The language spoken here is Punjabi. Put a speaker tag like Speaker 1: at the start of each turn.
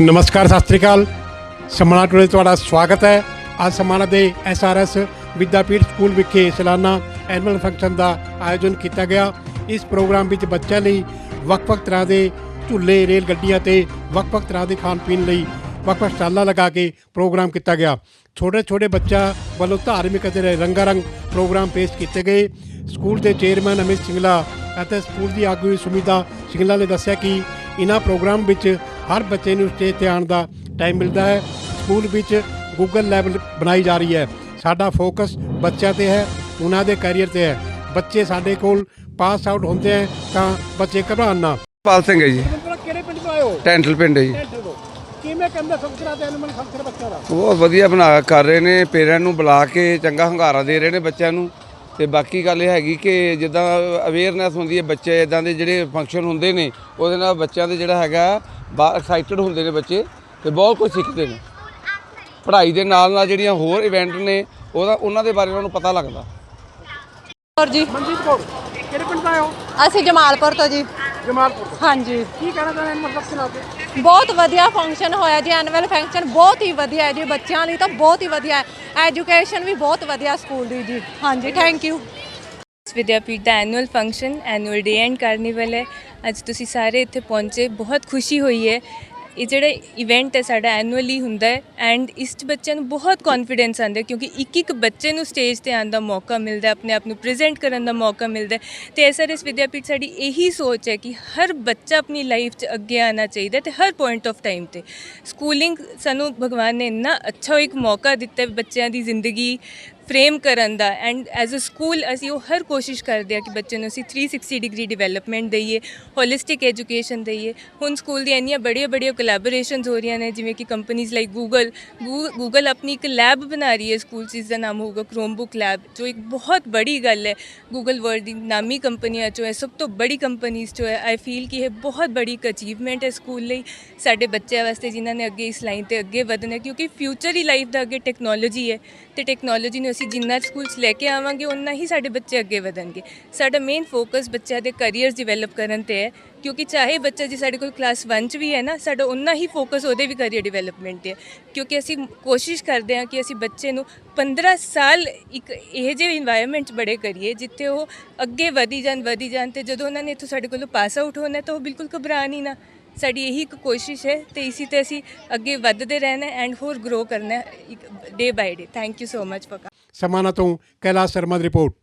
Speaker 1: ਨਮਸਕਾਰ, ਸਤਿ ਸ੍ਰੀ ਅਕਾਲ। ਸਮਾਣਾ ਟੁਡੇ ਤੁਹਾਡਾ ਸਵਾਗਤ ਹੈ। ਅੱਜ ਸਮਾਣਾ ਦੇ ਐਸਆਰਐਸ ਵਿਦਿਆਪੀਠ ਸਕੂਲ ਵਿਖੇ ਸਾਲਾਨਾ ਐਨੂਅਲ ਫੰਕਸ਼ਨ ਦਾ ਆਯੋਜਨ ਕੀਤਾ ਗਿਆ। ਇਸ ਪ੍ਰੋਗਰਾਮ ਵਿੱਚ ਬੱਚਿਆਂ ਲਈ ਵੱਖ-ਵੱਖ ਤਰ੍ਹਾਂ ਦੇ ਝੂਲੇ, ਰੇਲ ਗੱਡੀਆਂ ਤੇ ਵੱਖ-ਵੱਖ ਤਰ੍ਹਾਂ ਦੇ ਖਾਣ ਪੀਣ ਲਈ ਵੱਖ-ਵੱਖ ਸਟਾਲਾਂ ਲਗਾ ਕੇ ਪ੍ਰੋਗਰਾਮ ਕੀਤਾ ਗਿਆ। ਛੋਟੇ-ਛੋਟੇ ਬੱਚਾ ਵੱਲੋਂ ਧਾਰਮਿਕ ਅਤੇ ਰੰਗਾਰੰਗ ਪ੍ਰੋਗਰਾਮ ਪੇਸ਼ ਕੀਤੇ ਗਏ। ਸਕੂਲ ਦੇ ਚੇਅਰਮੈਨ ਅਮਿਤ ਸਿੰਗਲਾ ਅਤੇ ਸਕੂਲ ਦੀ ਆਗੂ ਸੁਮਿਤਾ ਸਿੰਗਲਾ ਨੇ ਦੱਸਿਆ ਕਿ ਇਹਨਾਂ ਪ੍ਰੋਗਰਾਮ ਵਿੱਚ ਹਰ ਬੱਚੇ ਨੂੰ ਸਟੇਜ ਤੇ ਆਉਣ ਦਾ ਟਾਈਮ ਮਿਲਦਾ ਹੈ। ਸਕੂਲ ਵਿੱਚ ਗੂਗਲ ਲੈਬ ਬਣਾਈ ਜਾ ਰਹੀ ਹੈ। ਸਾਡਾ ਫੋਕਸ ਬੱਚਿਆਂ ਤੇ ਹੈ ਉਹਨਾਂ ਦੇ ਕੈਰੀਅਰ ਤੇ ਹੈ। ਬੱਚੇ ਸਾਡੇ ਕੋਲ ਪਾਸ ਆਊਟ ਹੁੰਦੇ ਹੈ ਤਾਂ ਬੱਚੇ ਘਬਰਾਉਣ ਨਾ।
Speaker 2: ਪਾਲ ਸਿੰਘ ਹੈ ਜੀ।
Speaker 1: ਕਿਹੜੇ ਪਿੰਡ ਤੋਂ ਆਏ ਹੋ?
Speaker 2: ਟੈਂਟਲ ਪਿੰਡ ਹੈ ਜੀ।
Speaker 1: ਕਿਵੇਂ ਕਹਿੰਦਾ ਤੇ ਐਨੂਅਲ ਫੰਕਸ਼ਨ ਬੱਚਿਆਂ ਦਾ?
Speaker 2: ਬਹੁਤ ਵਧੀਆ ਬਣਾ ਕਰ ਰਹੇ ਨੇ ਪੇਰੈਂਟ ਨੂੰ ਬੁਲਾ ਕੇ ਚੰਗਾ ਹੰਗਾਰਾ ਦੇ ਰਹੇ ਨੇ ਬੱਚਿਆਂ ਨੂੰ। ਤੇ ਬਾਕੀ ਗੱਲ ਇਹ ਹੈਗੀ ਕਿ ਜਿੱਦਾਂ ਅਵੇਅਰਨੈਸ ਹੁੰਦੀ ਹੈ ਬੱਚੇ ਇਦਾਂ ਦੇ ਜਿਹੜੇ ਫੰਕਸ਼ਨ ਹੁੰਦੇ ਨੇ ਉਹਦੇ ਨਾਲ ਬੱਚਿਆਂ ਦੇ ਜਿਹੜਾ ਹੈਗਾ ਬਾ ਐਕਸਾਈਟਡ ਹੁੰਦੇ ਨੇ ਬੱਚੇ ਤੇ ਬਹੁਤ ਕੁਝ ਸਿੱਖਦੇ ਨੇ। ਪੜ੍ਹਾਈ ਦੇ ਨਾਲ ਨਾਲ ਜਿਹੜੀਆਂ ਹੋਰ ਇਵੈਂਟ ਨੇ ਉਹਦਾ ਉਹਨਾਂ ਦੇ ਬਾਰੇ ਉਹਨਾਂ ਨੂੰ ਪਤਾ ਲੱਗਦਾ।
Speaker 3: ਔਰ ਜੀ।
Speaker 1: ਮਨਜੀਤ ਕੌਰ ਕਿਹੜੇ ਪਿੰਡ ਤੋਂ ਆਏ ਹੋ?
Speaker 3: ਅਸੀਂ ਜਮਾਲਪੁਰ ਤੋਂ ਜੀ।
Speaker 1: ਜਮਾਲਪੁਰ
Speaker 3: ਹਾਂਜੀ।
Speaker 1: ਕੀ ਕਹਿਣਾ ਚਾਹੁੰਦੇ ਐਨੂਅਲ ਫੰਕਸ਼ਨ ਤੇ
Speaker 3: ਬਹੁਤ ਵਧੀਆ ਫੰਕਸ਼ਨ ਹੋਇਆ ਜੀ ਐਨੂਅਲ ਫੰਕਸ਼ਨ ਬਹੁਤ ਹੀ ਵਧੀਆ ਹੈ ਜੀ ਬੱਚਿਆਂ ਲਈ ਤਾਂ ਬਹੁਤ ਹੀ ਵਧੀਆ ਹੈ। ਐਜੂਕੇਸ਼ਨ ਵੀ ਬਹੁਤ ਵਧੀਆ ਸਕੂਲ ਦੀ ਜੀ। ਹਾਂਜੀ thank you
Speaker 4: ਵਿਦਿਆਪੀਠ the annual function annual day and carnival ਹੈ। ਅੱਜ ਤੁਸੀਂ ਸਾਰੇ ਇੱਥੇ ਪਹੁੰਚੇ, ਬਹੁਤ ਖੁਸ਼ੀ ਹੋਈ ਹੈ। ਇਹ ਜਿਹੜਾ ਇਵੈਂਟ ਹੈ ਸਾਡਾ ਐਨੂਅਲੀ ਹੁੰਦਾ ਹੈ ਐਂਡ ਇਸ 'ਚ ਬੱਚਿਆਂ ਨੂੰ ਬਹੁਤ ਕੌਨਫੀਡੈਂਸ ਆਉਂਦਾ ਕਿਉਂਕਿ ਇੱਕ ਇੱਕ ਬੱਚੇ ਨੂੰ ਸਟੇਜ ਤੇ ਆਉਣ ਦਾ ਮੌਕਾ ਮਿਲਦਾ ਆਪਣੇ ਆਪ ਨੂੰ ਪ੍ਰੈਜ਼ੈਂਟ ਕਰਨ ਦਾ ਮੌਕਾ ਮਿਲਦਾ ਹੈ। ਤੇ ਐਸਆਰਐਸ ਵਿਦਿਆਪੀਠ ਸਾਡੀ ਇਹੀ ਸੋਚ ਹੈ ਕਿ ਹਰ ਬੱਚਾ ਆਪਣੀ ਲਾਈਫ 'ਚ ਅੱਗੇ ਆਉਣਾ ਚਾਹੀਦਾ ਹੈ ਤੇ ਹਰ ਪੁਆਇੰਟ ਆਫ ਟਾਈਮ ਤੇ। ਸਕੂਲਿੰਗ ਸਾਨੂੰ ਭਗਵਾਨ ਨੇ ਇੰਨਾ ਅੱਛਾ ਇੱਕ ਮੌਕਾ ਦਿੱਤਾ ਬੱਚਿਆਂ ਦੀ ਜ਼ਿੰਦਗੀ ਫਰੇਮ ਕਰਨ ਦਾ ਐਂਡ ਐਜ਼ ਅ ਸਕੂਲ ਅਸੀਂ ਉਹ ਹਰ ਕੋਸ਼ਿਸ਼ ਕਰਦੇ ਆ ਕਿ ਬੱਚੇ ਨੂੰ ਅਸੀਂ 360 ਡਿਗਰੀ ਡਿਵੈਲਪਮੈਂਟ ਦਈਏ ਹੋਲਿਸਟਿਕ ਐਜੂਕੇਸ਼ਨ ਦਈਏ। ਹੁਣ ਸਕੂਲ ਦੀਆਂ ਇੰਨੀਆਂ ਬੜੀਆਂ ਬੜੀਆਂ ਕੋਲੈਬੋਰੇਸ਼ਨਸ ਹੋ ਰਹੀਆਂ ਨੇ, ਜਿਵੇਂ ਕਿ ਕੰਪਨੀਆਂ ਲਾਈਕ ਗੂਗਲ ਗੂਗਲ ਆਪਣੀ ਇੱਕ ਲੈਬ ਬਣਾ ਰਹੀ ਹੈ ਸਕੂਲ 'ਚ ਜਿਸ ਦਾ ਨਾਮ ਹੋਊਗਾ ਕ੍ਰੋਮਬੁੱਕ ਲੈਬ ਜੋ ਇੱਕ ਬਹੁਤ ਬੜੀ ਗੱਲ ਹੈ। ਗੂਗਲ ਵਰਲਡ ਦੀ ਨਾਮੀ ਕੰਪਨੀਆਂ 'ਚੋਂ ਹੈ, ਸਭ ਤੋਂ ਬੜੀ ਕੰਪਨੀਆਂ 'ਚੋਂ ਹੈ। ਆਈ ਫੀਲ ਕਿ ਇਹ ਬਹੁਤ ਬੜੀ ਇੱਕ ਅਚੀਵਮੈਂਟ ਹੈ ਸਕੂਲ ਲਈ, ਸਾਡੇ ਬੱਚਿਆਂ ਵਾਸਤੇ ਜਿਨ੍ਹਾਂ ਨੇ ਅੱਗੇ ਇਸ ਲਾਈਨ ਤੇ ਅੱਗੇ ਵਧਣਾ, ਕਿਉਂਕਿ ਫਿਊਚਰ ਹੀ ਲਾਈਫ ਦਾ ਅੱਗੇ ਟੈਕਨੋਲੋਜੀ ਹੈ, ਤੇ ਟੈਕਨੋਲੋਜੀ ਨੂੰ ਅਸੀਂ ਜਿੰਨਾ ਸਕੂਲ 'ਚ ਲੈ ਕੇ ਆਵਾਂਗੇ ਉਨਾ ਹੀ ਸਾਡੇ ਬੱਚੇ ਅੱਗੇ ਵਧਣਗੇ। ਸਾਡਾ ਮੇਨ ਫੋਕਸ ਬੱਚਿਆਂ ਦੇ ਕੈਰੀਅਰਸ ਡਿਵੈਲਪ ਕਰਨ ਤੇ ਹੈ, ਕਿਉਂਕਿ ਚਾਹੇ ਬੱਚਾ ਜੇ ਸਾਡੇ ਕੋਲ ਕਲਾਸ 1 ਚ ਵੀ ਹੈ ਨਾ, ਸਾਡਾ ਉਨਾ ਹੀ ਫੋਕਸ ਉਹਦੇ ਵੀ ਕੈਰੀਅਰ ਡਿਵੈਲਪਮੈਂਟ ਤੇ ਹੈ। ਕਿਉਂਕਿ ਅਸੀਂ ਕੋਸ਼ਿਸ਼ ਕਰਦੇ ਹਾਂ ਕਿ ਅਸੀਂ ਬੱਚੇ ਨੂੰ 15 ਸਾਲ ਇੱਕ ਇਹ ਜਿਹੇ ਇਨਵਾਇਰਨਮੈਂਟ 'ਚ ਬੜੇ ਕਰੀਏ, ਜਿੱਥੇ ਉਹ ਅੱਗੇ ਵਧੀ ਜਾਣ ਵਧੀ ਜਾਣ ਤੇ ਜਦੋਂ ਉਹਨਾਂ ਨੇ ਇੱਥੋਂ ਸਾਡੇ ਕੋਲੋਂ ਪਾਸ ਆਊਟ ਹੋਣਾ ਤਾਂ ਉਹ ਬਿਲਕੁਲ ਘਬਰਾਣ ਹੀ ਨਾ। ਸਾਡੀ ਇਹੀ ਇੱਕ ਕੋਸ਼ਿਸ਼ ਹੈ ਤੇ ਇਸੇ ਤੇ ਅਸੀਂ ਅੱਗੇ ਵੱਧਦੇ ਰਹਿਣਾ ਐਂਡ ਹੋਰ ਗਰੋ ਕਰਨਾ day by day thank you so much for
Speaker 1: Samana ਤੋਂ ਕੈਲਾਸ਼ ਸ਼ਰਮਾ ਦੀ ਰਿਪੋਰਟ